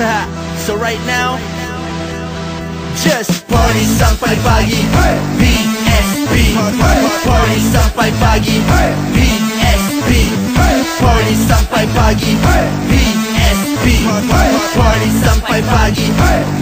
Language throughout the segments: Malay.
so right now, just party sampai pagi. PSP. Party sampai pagi. PSP. Party sampai pagi. PSP. Party sampai pagi. PSP.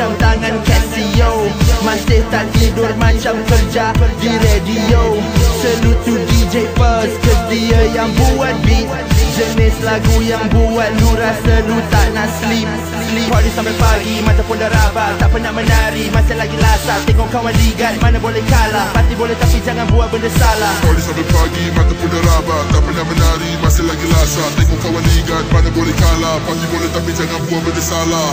Jam tangan Casio. Masih tak tidur macam kerja di radio. Salute to DJ Fuzz Cause dia yang buat beat. Jenis lagu yang buat lu rasa lu tak nak sleep. Sleep. Party sampai pagi mata pun dah rabak. Tak pernah menari masih lagi lasak. Tengok kawan ligat mana boleh kalah. Party boleh tapi jangan buat benda salah. Party sampai pagi, mata pun dah rabak. Tak pernah menari, masih lagi lasak. Tengok kawan ligat, mana boleh kalah. Party boleh tapi jangan buat benda salah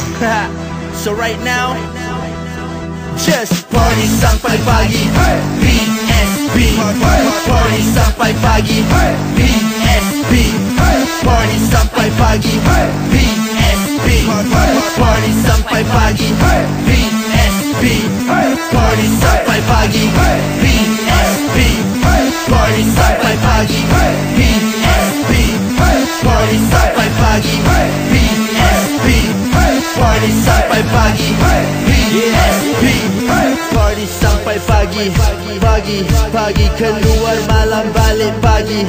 so right now Just party sampai pagi PSP Party sampai pagi PSP Party sampai pagi PSP Party sampai pagi PSP Party sampai pagi PSP Party sampai pagi Pagi, pagi keluar malam balik pagi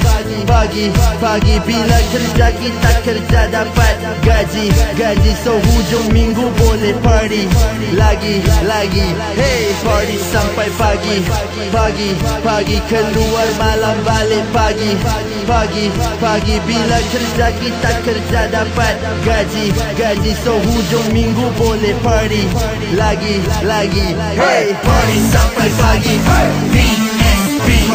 Pagi, pagi. Bila kerja kita kerja dapat gaji Gaji. So hujung minggu boleh party. Lagi, lagi. Hey, party sampai pagi. Pagi, pagi. Keluar malam balik pagi. Pagi, pagi. Bila kerja kita kerja dapat gaji Gaji. So hujung minggu boleh party. Lagi, lagi. Hey, party sampai pagi